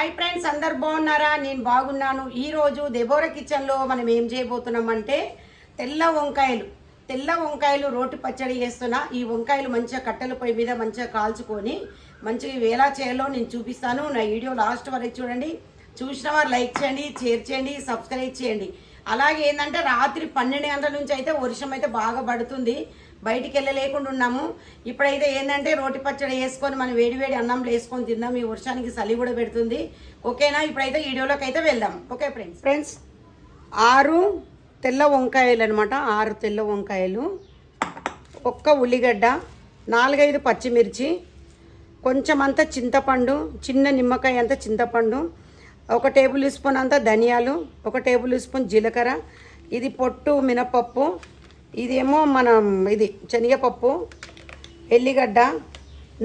Hi friends అందరు బాగున్నారా? నేను బాగున్నాను. ఈరోజు దెబోర కిచెన్లో మనం ఏం చేయబోతున్నామంటే తెల్ల వంకాయలు. తెల్ల వంకాయలు రోటి పచ్చడి చేస్తున్నా. ఈ వంకాయలు మంచిగా కట్టెల పొయ్యి మీద మంచిగా కాల్చుకొని మంచిగా ఎలా చేయాలో నేను చూపిస్తాను. నా వీడియో లాస్ట్ వరకు చూడండి. చూసిన వారు లైక్ చేయండి షేర్ చేయండి సబ్స్క్రైబ్ చేయండి. అలాగే ఏంటంటే రాత్రి పన్నెండు గంటల నుంచి అయితే వర్షం అయితే బాగా పడుతుంది. బయటికి వెళ్ళలేకుండా ఉన్నాము ఇప్పుడైతే ఏంటంటే రోటి పచ్చడి వేసుకొని మనం వేడివేడి అన్నంలో వేసుకొని తిందాం. ఈ వర్షానికి చలి కూడా పెడుతుంది. ఓకేనా? ఇప్పుడైతే వీడియోలోకి అయితే వెళ్దాం. Okay friends? ఫ్రెండ్స్ ఆరు తెల్ల వంకాయలు అనమాట ఆరు తెల్ల వంకాయలు ఒక్క ఉల్లిగడ్డ నాలుగైదు పచ్చిమిర్చి కొంచెం అంతా చింతపండు చిన్న నిమ్మకాయ అంత చింతపండు ఒక టేబుల్ స్పూన్ అంత ధనియాలు ఒక టేబుల్ స్పూన్ జీలకర్ర. ఇది పొట్టు మినపప్పు ఇదేమో మనం ఇది శనగపప్పు ఎల్లిగడ్డ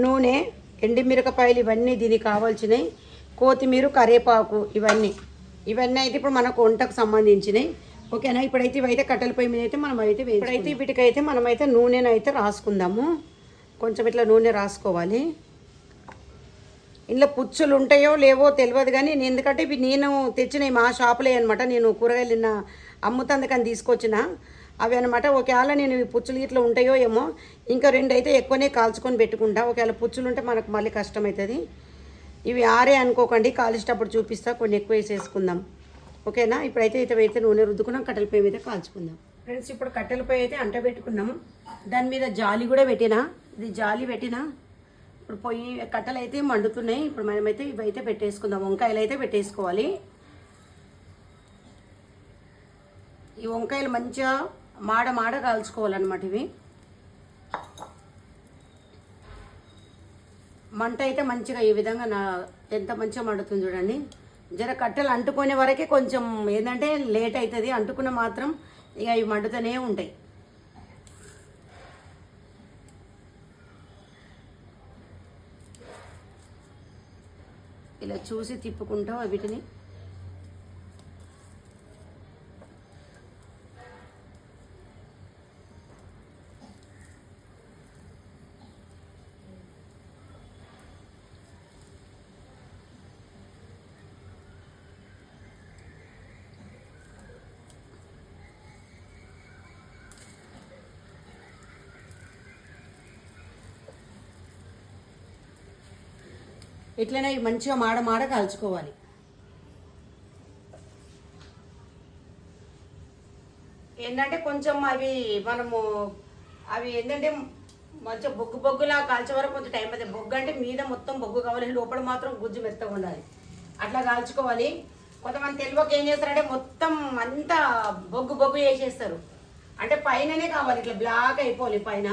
నూనె ఎండిమిరపకాయలు ఇవన్నీ దీనికి కావాల్సినవి. కొత్తిమీర కరివేపాకు ఇవన్నీ. ఇవన్నీ అయితే ఇప్పుడు మనకు వంటకు సంబంధించినవి. ఓకేనా? ఇప్పుడైతే ఇవైతే కట్టెల పొయ్యి మీద అయితే మనం అయితే ఇప్పుడైతే వీటికైతే మనమైతే నూనెను అయితే రాసుకుందాము. కొంచెం ఇట్లా నూనె రాసుకోవాలి. ఇందులో పుచ్చులు ఉంటాయో లేవో తెలియదు కానీ నేను ఎందుకంటే ఇవి నేను తెచ్చినవి మా షాపులే అనమాట నేను కూరగాయలు నిన్న అమ్ముతందుకని తీసుకొచ్చిన. అవి అనమాట ఒకవేళ నేను ఈ పుచ్చులు ఇట్లా ఉంటాయో ఏమో ఇంకా రెండు అయితే ఎక్కువనే కాల్చుకొని పెట్టుకుంటా. ఒకవేళ పుచ్చులు ఉంటే మనకు మళ్ళీ కష్టం అవుతుంది ఇవి ఆరే అనుకోకండి కాల్చేటప్పుడు చూపిస్తా. కొన్ని ఎక్కువ వేసేసుకుందాం. ఓకేనా? ఇప్పుడైతే అయితే అయితే నూనె రుద్దుకున్నాం కట్టెల పొయ్యి మీద కాల్చుకుందాం. ఫ్రెండ్స్ ఇప్పుడు కట్టెల పొయ్యి అయితే అంట పెట్టుకున్నాం దాని మీద జాలి కూడా పెట్టినా. ఇది జాలి పెట్టినా. ఇప్పుడు పొయ్యి కట్టెలు అయితే మండుతున్నాయి. ఇప్పుడు మనమైతే ఇవైతే పెట్టేసుకుందాం. వంకాయలు అయితే పెట్టేసుకోవాలి. ఈ వంకాయలు మంచిగా మాడ మాడ కాల్చుకోవాలన్నమాట ఇవి. మంట అయితే మంచిగా ఈ విధంగా నా ఎంత మంచిగా మండుతుంది చూడండి. జర కట్టెలు అంటుకునే వరకే కొంచెం ఏంటంటే లేట్ అవుతుంది. అంటుకున్న మాత్రం ఇక ఇవి మండుతూనే ఉంటాయి. ఇలా చూసి తిప్పుకుంటావు వీటిని? ఇట్లనే మంచిగా మాడ మాడ కాల్చుకోవాలి. ఏంటంటే కొంచెం అవి మనము అవి ఏంటంటే మంచిగా బొగ్గు బొగ్గులా కాల్చే వరకు కొంచెం టైం అయితే బొగ్గు అంటే మీద మొత్తం బొగ్గు కావాలి లోపల మాత్రం గుజ్జు మెత్తగా ఉండాలి. అట్లా కాల్చుకోవాలి. కొంతమంది తెలివక ఏం చేస్తారంటే మొత్తం అంతా బొగ్గు బొగ్గు వేసేస్తారు. అంటే పైననే కావాలి ఇట్లా బ్లాక్ అయిపోవాలి పైన.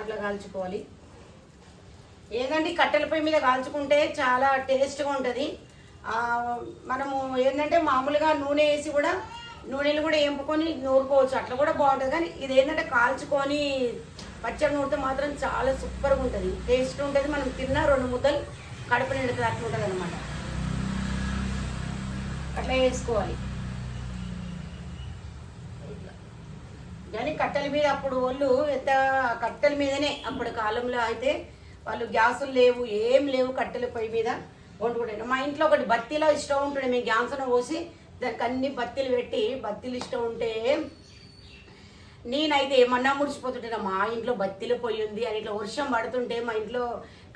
అట్లా కాల్చుకోవాలి. ఏంటంటే కట్టెల పొయ్యి మీద కాల్చుకుంటే చాలా టేస్ట్గా ఉంటుంది. మనము ఏంటంటే మామూలుగా నూనె వేసి కూడా నూనెలు కూడా ఎంపుకొని నూరుకోవచ్చు. అట్లా కూడా బాగుంటుంది. కానీ ఇది ఏంటంటే కాల్చుకొని పచ్చడి నూరితే మాత్రం చాలా సూపర్గా ఉంటుంది. టేస్ట్ ఉంటుంది. మనం తిన్న రెండు ముద్దలు కడుపు నిండుతుంది అట్లా ఉంటుంది అనమాట అట్లా వేసుకోవాలి. కానీ కట్టెల మీద అప్పుడు వాళ్ళు ఎంత కట్టెల మీదనే అప్పుడు కాలంలో అయితే వాళ్ళు గ్యాసులు లేవు ఏం లేవు కట్టెల పొయ్యి మీద వండుకుంటాడు మా ఇంట్లో ఒకటి బత్తిలో ఇష్టం ఉంటుండే మేము గ్యాసును పోసి దానికి అన్ని బత్తిలు పెట్టి బత్తిలు ఇష్టం ఉంటే నేనైతే ఏమన్నా ముడిచిపోతుంటే మా ఇంట్లో బత్తిలు పొయ్యి ఉంది అని ఇట్లా వర్షం పడుతుంటే మా ఇంట్లో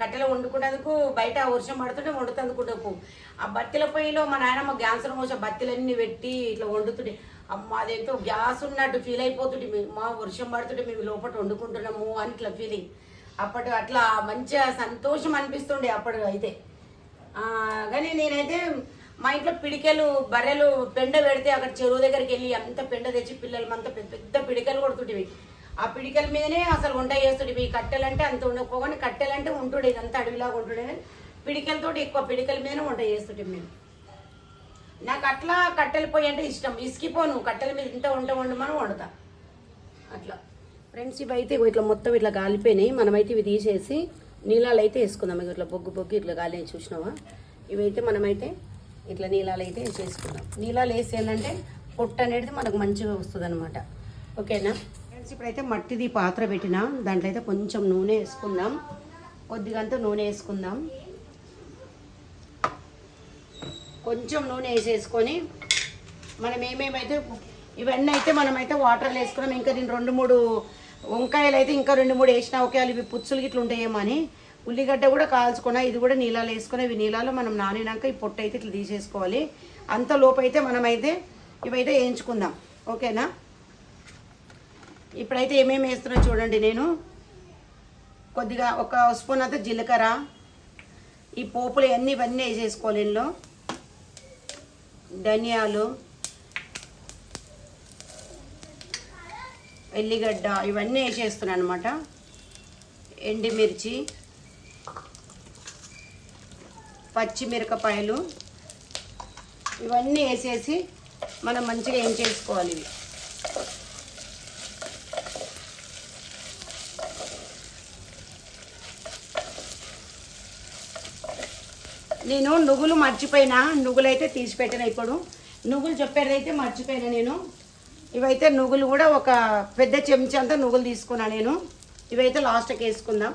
కట్టెలు వండుకునేందుకు బయట వర్షం పడుతుంటే వండుతందుకుంటూ ఆ బత్తిల పొయ్యిలో మా నాయనమ్మ గ్యాస్ పోసి ఆ బత్తిలన్నీ పెట్టి ఇట్లా వండుతుండే. అమ్మ అదేంతో గ్యాస్ ఉన్నట్టు ఫీల్ అయిపోతుంటే మా వర్షం పడుతుంటే మేము లోపల వండుకుంటున్నాము అని ఇట్లా ఫీలింగ్ అప్పటి అట్లా మంచిగా సంతోషం అనిపిస్తుండే అప్పుడు అయితే. కానీ నేనైతే మా ఇంట్లో పిడికెలు బర్రెలు పెండ పెడితే అక్కడ చెరువు దగ్గరికి వెళ్ళి అంత పెండ తెచ్చి పిల్లలు అంత పెద్ద పెద్ద పిడికలు కొడుతుంటివి. ఆ పిడికల మీదనే అసలు వంట చేస్తుంటివి. ఈ కట్టెలంటే అంత ఉండకపోగానే కట్టెలంటే ఉంటుండే ఇదంతా అడవిలాగా ఉంటుండే పిడికలతోటి ఎక్కువ పిడికల మీదనే వంట చేస్తుంటివి మేము. నాకు అట్లా కట్టెలు పొయ్యి అంటే ఇష్టం. ఇసుకిపోను కట్టెల మీద ఇంత వంట వండమని వండుతా. అట్లా. ఫ్రెండ్స్ ఇవి అయితే ఇట్లా మొత్తం ఇట్లా కాలిపోయినాయి మనమైతే ఇవి తీసేసి నీళ్ళలో అయితే వేసుకుందాం. ఇక ఇట్లా బొగ్గు బొగ్గు ఇట్లా గాలి చూసినావా? ఇవైతే మనమైతే ఇట్లా నీళ్ళలో అయితే వేసేసుకుందాం. నీళ్ళలో వేసి ఏంటంటే పొట్టు అనేది మనకు మంచిగా వస్తుంది అనమాట ఓకేనా? ఫ్రెండ్స్ ఇప్పుడైతే మట్టిది పాత్ర పెట్టిన దాంట్లో అయితే కొంచెం నూనె వేసుకుందాం. కొద్దిగంత నూనె వేసుకుందాం. కొంచెం నూనె వేసేసుకొని మనం ఏమేమైతే ఇవన్నీ అయితే మనమైతే వాటర్లో వేసుకున్నాం. ఇంకా నేను రెండు మూడు వంకాయలు అయితే ఇంకా రెండు మూడు వేసిన ఒకే ఇవి పుచ్చులు ఇట్లా ఉంటాయేమో అని ఉల్లిగడ్డ కూడా కాల్చుకున్నా ఇది కూడా నీళ్ళలో వేసుకుని ఇవి నీళ్ళలో మనం నానినాక ఈ పొట్టు అయితే ఇట్లా తీసేసుకోవాలి. అంత లోపు అయితే మనమైతే ఇవైతే వేయించుకుందాం. ఓకేనా? ఇప్పుడైతే ఏమేమి వేస్తున్నా చూడండి నేను. కొద్దిగా ఒక స్పూన్ అయితే జీలకర్ర ఈ పోపులు అన్నీ ఇవన్నీ వేసేసుకోవాలి ఇందులో. ధనియాలు ఎల్లిగడ్డ ఇవన్నీ వేసేస్తున్నాను అనమాట ఎండిమిర్చి పచ్చిమిరపకాయలు ఇవన్నీ వేసేసి మనం మంచిగా ఏం చేసుకోవాలి ఇవి? నేను నువ్వులు మర్చిపోయినా నువ్వులు అయితే తీసి పెట్టిన ఇప్పుడు. నువ్వులు చెప్పేదైతే మర్చిపోయినా నేను. ఇవైతే నువ్వులు కూడా ఒక పెద్ద చెంచా అంతా నువ్వులు తీసుకున్నా నేను. ఇవైతే లాస్ట్కి వేసుకుందాం.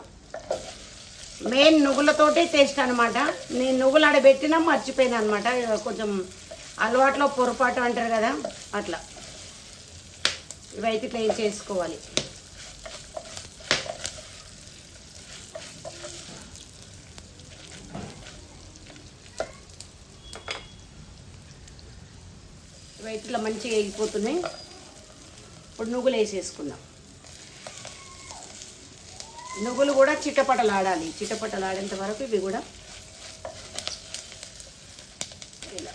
మెయిన్ నువ్వులతోటే టేస్ట్ అనమాట నేను నువ్వులు ఆడబెట్టినా మర్చిపోయినా అనమాట కొంచెం అలవాట్లో పొరపాటు అంటారు కదా అట్లా. ఇవైతే క్లీన్ చేసుకోవాలి. ఇవైతే ఇట్లా మంచిగా ఎగిపోతున్నాయి ఇప్పుడు నువ్వులు వేసేసుకుందాం. నువ్వులు కూడా చిట్టపటలాడాలి చిట్టపటలాడేంత వరకు ఇవి కూడా ఇలా.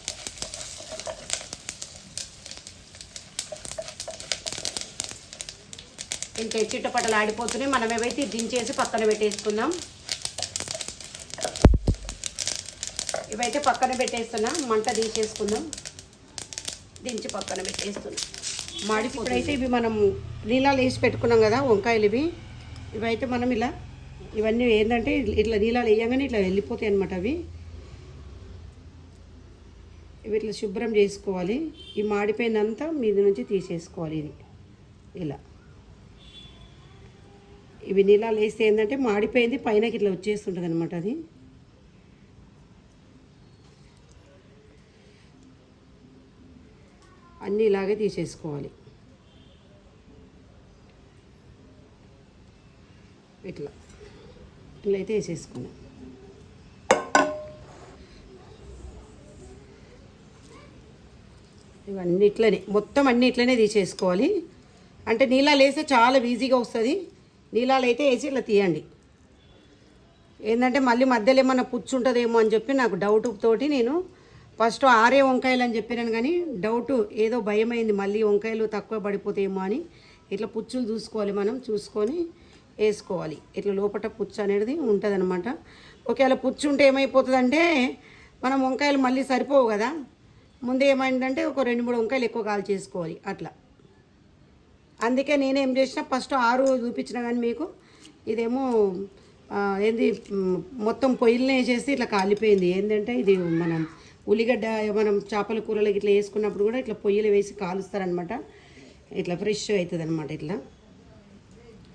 ఇంకా చిట్టపటలు ఆడిపోతున్నాయి మనం ఏవైతే దించేసి పక్కన పెట్టేసుకుందాం. ఇవైతే పక్కన పెట్టేస్తున్నా. మంట తీసేసుకుందాం. దించి పక్కన పెట్టేస్తున్నాం. మాడిపోయినైతే ఇవి మనం నీళ్ళలో వేసి పెట్టుకున్నాం కదా వంకాయలు ఇవి. ఇవైతే మనం ఇలా ఇవన్నీ ఏంటంటే ఇట్లా నీళ్ళలో వేయగానే ఇట్లా వెళ్ళిపోతాయి అనమాట అవి. ఇవి ఇట్లా శుభ్రం చేసుకోవాలి. ఈ మాడిపోయినంతా మీద నుంచి తీసేసుకోవాలి ఇది. ఇలా. ఇవి నీళ్ళలో వేస్తే ఏంటంటే మాడిపోయింది పైనకి ఇట్లా వచ్చేస్తుంటుంది అనమాట అది. అన్నీ ఇలాగే తీసేసుకోవాలి. ఇట్లా. ఇట్లా అయితే వేసేసుకున్నాం. ఇవన్నీ ఇట్లనే మొత్తం అన్నీ ఇట్లనే తీసేసుకోవాలి. అంటే నీళ్ళలో వేస్తే చాలా ఈజీగా వస్తుంది. నీళ్ళలో అయితే వేసి ఇట్లా తీయండి. ఏంటంటే మళ్ళీ మధ్యలో ఏమన్నా పుచ్చు ఉంటుందేమో అని చెప్పి నాకు డౌట్ తోటి నేను ఫస్ట్ ఆరే వంకాయలు అని చెప్పినాను కానీ డౌట్ ఏదో భయమైంది మళ్ళీ వంకాయలు తక్కువ పడిపోతాయేమో అని. ఇట్లా పుచ్చులు చూసుకోవాలి మనం చూసుకొని వేసుకోవాలి. ఇట్లా లోపల పుచ్చు అనేది ఉంటుంది అనమాట ఒకవేళ పుచ్చు ఉంటే ఏమైపోతుందంటే మనం వంకాయలు మళ్ళీ సరిపోవు కదా. ముందు ఏమైందంటే ఒక రెండు మూడు వంకాయలు ఎక్కువ కాల్ చేసుకోవాలి అట్లా. అందుకే నేనేం చేసిన ఫస్ట్ ఆరు చూపించిన కానీ మీకు ఇదేమో ఏంది మొత్తం పొయ్యిలనే వేసేసి ఇట్లా కాలిపోయింది. ఏంటంటే ఇది మనం ఉల్లిగడ్డ మనం చేపల కూరలు ఇట్లా వేసుకున్నప్పుడు కూడా ఇట్లా పొయ్యిలు వేసి కాలుస్తారనమాట ఇట్లా ఫ్రెష్ అవుతుంది అనమాట ఇట్లా.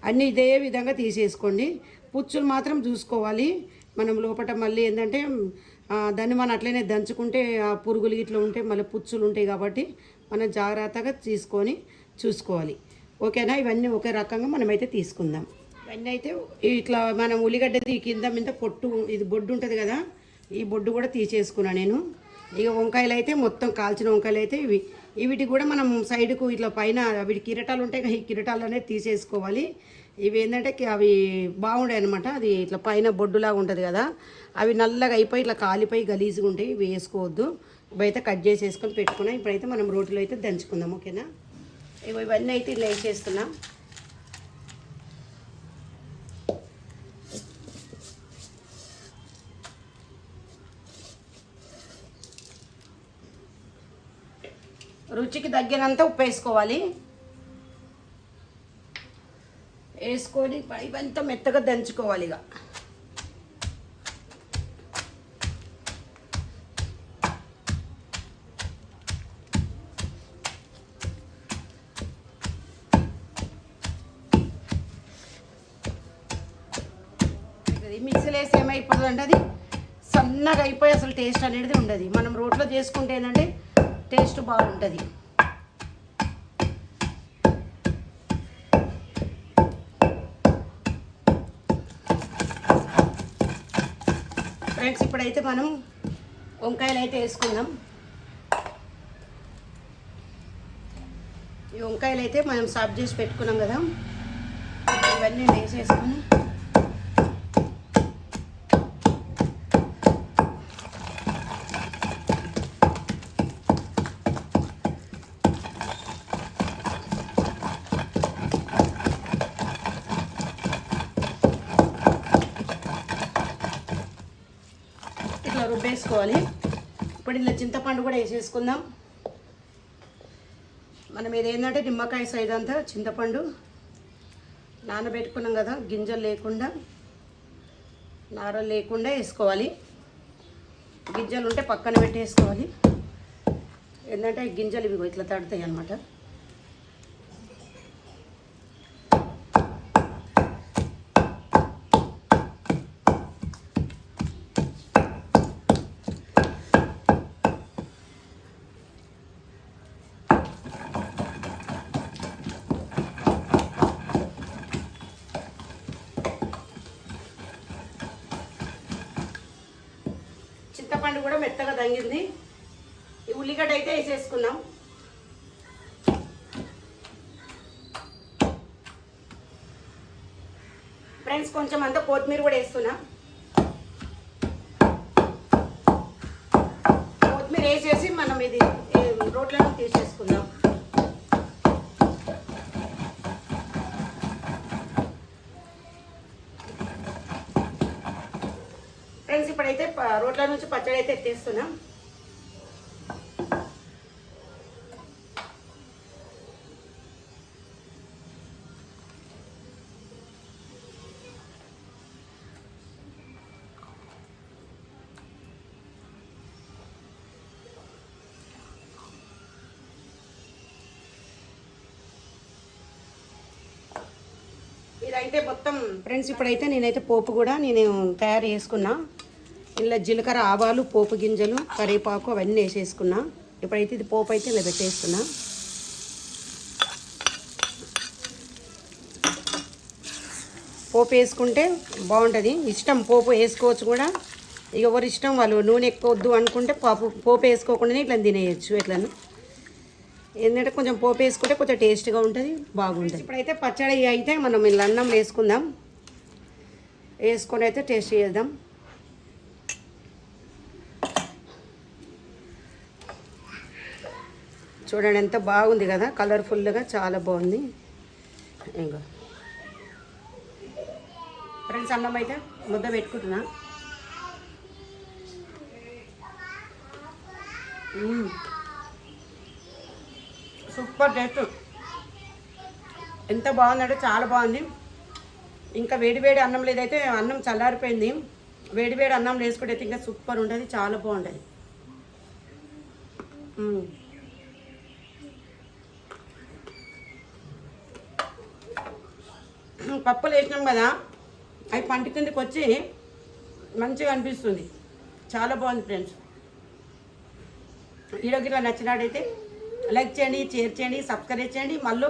అన్నీ ఇదే విధంగా తీసేసుకోండి. పుచ్చులు మాత్రం చూసుకోవాలి. మనం లోపల మళ్ళీ ఏంటంటే దాన్ని మనం అట్లనే దంచుకుంటే ఆ పురుగులు ఇట్లా ఉంటే మళ్ళీ పుచ్చులు ఉంటాయి కాబట్టి మనం జాగ్రత్తగా తీసుకొని చూసుకోవాలి. ఓకేనా? ఇవన్నీ ఒకే రకంగా మనమైతే తీసుకుందాం. ఇవన్నీ అయితే ఇట్లా మనం ఉల్లిగడ్డది కింద మీద పొట్టు ఇది బొడ్డు ఉంటుంది కదా ఈ బొడ్డు కూడా తీసేసుకున్నా నేను. ఇక వంకాయలు అయితే మొత్తం కాల్చిన వంకాయలు అయితే ఇవి. వీటి కూడా మనం సైడ్కు ఇట్లా పైన వీటి కిరటాలు ఉంటాయి ఈ కిరటాలు అనేది తీసేసుకోవాలి. ఇవి ఏంటంటే అవి బాగుండే అనమాట అది ఇట్లా పైన బొడ్డులాగా ఉంటుంది కదా అవి నల్లగా అయిపోయి ఇట్లా కాలిపోయి గలీజ్గా ఉంటాయి ఇవి వేసుకోవద్దు. ఇవైతే కట్ చేసేసుకొని పెట్టుకున్నాం. ఇప్పుడైతే మనం రోటిలో అయితే దంచుకుందాం ఓకేనా? ఇవి ఇవన్నీ అయితే ఇట్లా వేసేస్తున్నాం. రుచికి తగ్గినంత ఉప్పు వేసుకోవాలి. వేసుకొని ఇవంతా మెత్తగా దంచుకోవాలి ఇక. మిక్సీలో వేసి ఏమైపోతుంది అంటే అది సన్నగా అయిపోయి అసలు టేస్ట్ అనేది ఉండదు. మనం రోట్లో చేసుకుంటే ఏంటంటే టేస్ట్ బాగుంటుంది. ఫ్రెండ్స్ ఇప్పుడైతే మనం వంకాయలు అయితే వేసుకుందాం. ఈ వంకాయలు అయితే మనం సాఫ్ చేసి పెట్టుకున్నాం కదా. ఇవన్నీ వేసేసుకొని వేసుకోవాలి ఇప్పుడు ఇలా చింతపండు కూడా వేసేసుకుందాం. మనం ఇది నిమ్మకాయ సైజ్ అంతా చింతపండు నానబెట్టుకున్నాం కదా గింజలు లేకుండా నారలు లేకుండా వేసుకోవాలి. గింజలు ఉంటే పక్కన పెట్టేసుకోవాలి. ఏంటంటే గింజలు ఇవి ఇట్లా తడతాయి అన్నమాట చింతపండు కూడా మెత్తగా దంగింది. ఈ ఉల్లిగడ్డ అయితే వేసేసుకున్నాం ఫ్రెండ్స్ కొంచెం అంతా కొత్తిమీర కూడా వేస్తున్నా. కొత్తిమీర వేసేసి మనం ఇది రోట్లను తీసేసుకుందాం ఫ్రెండ్స్ ఇప్పుడైతే ప- రోట్ల నుంచి పచ్చడి అయితే ఎత్తేస్తున్నాం. ఇదైతే మొత్తం ఫ్రెండ్స్ ఇప్పుడైతే నేనైతే పోపు కూడా నేను తయారు చేసుకున్నా. ఇలా జీలకర్ర ఆవాలు పోపు గింజలు కరివేపాకు అవన్నీ వేసేసుకున్నా. ఇప్పుడైతే ఇది పోపు అయితే ఇలా పెట్టేస్తున్నా. పోపు వేసుకుంటే బాగుంటుంది. ఇష్టం పోపు వేసుకోవచ్చు కూడా. ఇక ఎవరి ఇష్టం వాళ్ళు నూనె ఎక్కువ వద్దు అనుకుంటే పోపు పోపు వేసుకోకుండానే ఇట్లా తినేయచ్చు ఎట్లను. ఏంటంటే కొంచెం పోపు వేసుకుంటే కొంచెం టేస్ట్గా ఉంటుంది బాగుంటుంది. ఇప్పుడైతే పచ్చడి అయితే మనం ఇలా అన్నం వేసుకుందాం. వేసుకొని అయితే టేస్ట్ చేద్దాం. చూడండి ఎంత బాగుంది కదా కలర్ఫుల్గా చాలా బాగుంది. ఇంకా ఫ్రెండ్స్ అన్నం అయితే ముద్ద పెట్టుకుంటున్నా. Super taste. ఎంత బాగుందంటే చాలా బాగుంది. ఇంకా వేడివేడి అన్నం లేదైతే అన్నం చల్లారిపోయింది. వేడివేడి అన్నం వేసుకుంటే అయితే ఇంకా సూపర్ ఉంటుంది చాలా బాగుంటుంది. పప్పులు వేసినాం కదా అవి పంట కిందకి వచ్చి మంచిగా అనిపిస్తుంది. చాలా బాగుంది ఫ్రెండ్స్ వీడియోకి ఇలా నచ్చినట్టయితే లైక్ చేయండి షేర్ చేయండి సబ్స్క్రైబ్ చేయండి. మళ్ళీ